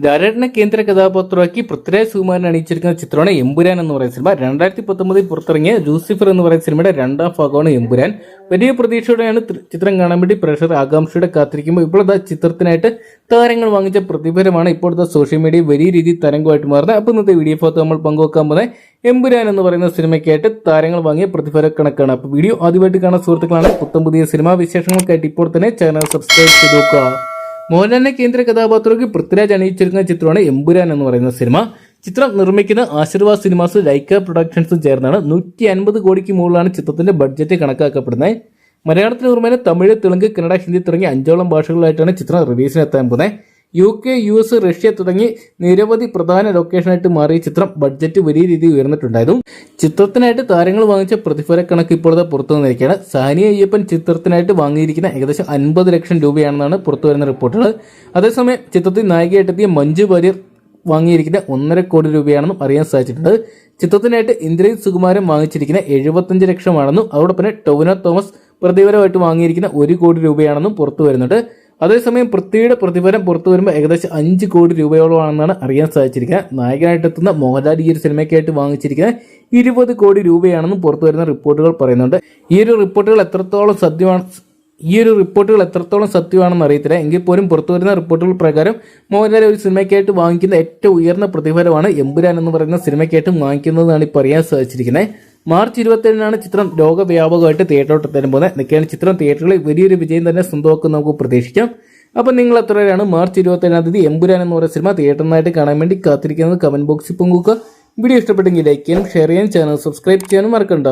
ധാരാളിനെ കേന്ദ്ര കഥാപാത്രമാക്കി പൃഥ്വിരാജ് സുകുമാരൻ അണിയിച്ചിരിക്കുന്ന ചിത്രമാണ് എമ്പുരാൻ എന്ന് പറയുന്ന സിനിമ. രണ്ടായിരത്തി പത്തൊമ്പതിൽ പുറത്തിറങ്ങിയ ജൂസിഫർ എന്ന് പറയുന്ന സിനിമയുടെ രണ്ടാം ഭാഗമാണ് എമ്പുരാൻ. വലിയ പ്രതീക്ഷയോടെയാണ് ത്ര- ചിത്രം കാണാൻ വേണ്ടി പ്രഷർ ആകാംക്ഷയുടെ കാത്തിരിക്കുമ്പോൾ ഇപ്പോഴത്തെ ചിത്രത്തിനായിട്ട് താരങ്ങൾ വാങ്ങിച്ച പ്രതിഫലമാണ് ഇപ്പോഴത്തെ സോഷ്യൽ മീഡിയ വലിയ രീതിയിൽ തരംഗമായിട്ട് മാറുന്നത്. അപ്പോൾ ഇന്നത്തെ വീഡിയോ ഭാഗത്ത് നമ്മൾ പങ്കുവെക്കാൻ പോകുന്നത് എമ്പുരാൻ എന്ന് പറയുന്ന സിനിമയ്ക്കായിട്ട് താരങ്ങൾ വാങ്ങിയ പ്രതിഫല കണക്കാണ് അപ്പോൾ വീഡിയോ ആദ്യമായിട്ട് കാണാൻ സുഹൃത്തുക്കളാണ് പുത്തം പുതിയ സിനിമാ വിശേഷങ്ങൾക്കായിട്ട് ഇപ്പോൾ തന്നെ ചാനൽ സബ്സ്ക്രൈബ് ചെയ്ത് നോക്കുക. മോഹൻലാലിനെ കേന്ദ്ര കഥാപാത്രമാക്കി പൃഥ്വിരാജ് അണിയിച്ചിരിക്കുന്ന ചിത്രമാണ് എമ്പുരാൻ എന്ന് പറയുന്ന സിനിമ. ചിത്രം നിർമ്മിക്കുന്ന ആശീർവാദ് സിനിമാസ് ലൈക്ക പ്രൊഡക്ഷൻസും ചേർന്നാണ് നൂറ്റി അൻപത് കോടിക്ക് മുകളിലാണ് ചിത്രത്തിന്റെ ബഡ്ജറ്റ് കണക്കാക്കപ്പെടുന്നത്. മലയാളത്തിന് പുറമെ തമിഴ് തെലുങ്ക് കന്നഡ ഹിന്ദി തുടങ്ങിയ അഞ്ചോളം ഭാഷകളിലായിട്ടാണ് ചിത്രം റിലീസിനെത്താൻ പോകുന്നത്. U K U S Russia തുടങ്ങി നിരവധി പ്രധാന ലൊക്കേഷനായിട്ട് മാറിയ ചിത്രം ബഡ്ജറ്റ് വലിയ രീതിയിൽ ഉയർന്നിട്ടുണ്ടായിരുന്നു ചിത്രത്തിനായിട്ട് താരങ്ങൾ വാങ്ങിച്ച പ്രതിഫല കണക്ക് ഇപ്പോഴത്തെ പുറത്തു വന്നിരിക്കുകയാണ്. സാനിയ അയ്യപ്പൻ ചിത്രത്തിനായിട്ട് വാങ്ങിയിരിക്കുന്ന ഏകദേശം അൻപത് ലക്ഷം രൂപയാണെന്നാണ് പുറത്തു വരുന്ന റിപ്പോർട്ടുകൾ അതേസമയം ചിത്രത്തിൽ നായികയായിട്ടെത്തിയ മഞ്ജു വാര്യർ വാങ്ങിയിരിക്കുന്ന ഒന്നര കോടി രൂപയാണെന്നും അറിയാൻ സാധിച്ചിട്ടുണ്ട്. ചിത്രത്തിനായിട്ട് ഇന്ദ്രജിത് സുകുമാരൻ വാങ്ങിച്ചിരിക്കുന്ന എഴുപത്തഞ്ച് ലക്ഷമാണെന്നും അതോടൊപ്പം ടൊവിനോ തോമസ് പ്രതിഫലമായിട്ട് വാങ്ങിയിരിക്കുന്ന ഒരു കോടി രൂപയാണെന്നും പുറത്തു വരുന്നുണ്ട്. അതേസമയം പൃഥ്വിയുടെ പ്രതിഫലം പുറത്തു വരുമ്പോൾ ഏകദേശം അഞ്ച് കോടി രൂപയോളമാണെന്നാണ് അറിയാൻ സാധിച്ചിരിക്കുന്നത്. നായകനായിട്ട് എത്തുന്ന മോഹൻലാൽ ഈ ഒരു സിനിമയ്ക്കായിട്ട് വാങ്ങിച്ചിരിക്കുന്ന ഇരുപത് കോടി രൂപയാണെന്നും പുറത്തു വരുന്ന റിപ്പോർട്ടുകൾ പറയുന്നുണ്ട്. ഈ ഒരു റിപ്പോർട്ടുകൾ എത്രത്തോളം സത്യമാണ് ഈ ഒരു റിപ്പോർട്ടുകൾ എത്രത്തോളം സത്യമാണെന്ന് അറിയത്തില്ല. എങ്കിൽ പോലും പുറത്തു വരുന്ന റിപ്പോർട്ടുകൾ പ്രകാരം മോഹൻലാൽ ഒരു സിനിമയ്ക്കായിട്ട് വാങ്ങിക്കുന്ന ഏറ്റവും ഉയർന്ന പ്രതിഫലമാണ് എമ്പുരാൻ എന്ന് പറയുന്ന സിനിമയ്ക്കായിട്ടും വാങ്ങിക്കുന്നതെന്നാണ് ഇപ്പോൾ അറിയാൻ സാധിച്ചിരിക്കുന്നത്. മാർച്ച് ഇരുപത്തേഴിനാണ് ചിത്രം ലോകവ്യാപകമായിട്ട് തിയേറ്ററോട്ട് എത്താൻ പോകുന്നത്. എന്നൊക്കെയാണ് ചിത്രം തിയേറ്ററിൽ വലിയൊരു വിജയം തന്നെ സ്വന്തമാക്കും നമുക്ക് പ്രതീക്ഷിക്കാം. അപ്പം നിങ്ങൾ എത്ര പേരാണ് മാർച്ച് ഇരുപത്തേഴാം തീയതി എമ്പുരാൻ എന്ന് പറയുന്ന സിനിമ തിയേറ്ററിനായിട്ട് കാണാൻ വേണ്ടി കാത്തിരിക്കുന്നത് കമന്റ് ബോക്സിൽ പൊങ്ങുക വീഡിയോ ഇഷ്ടപ്പെട്ടെങ്കിൽ ലൈക്ക് ചെയ്യാനും ഷെയർ ചെയ്യാനും ചാനൽ സബ്സ്ക്രൈബ് ചെയ്യാനും മറക്കണ്ട.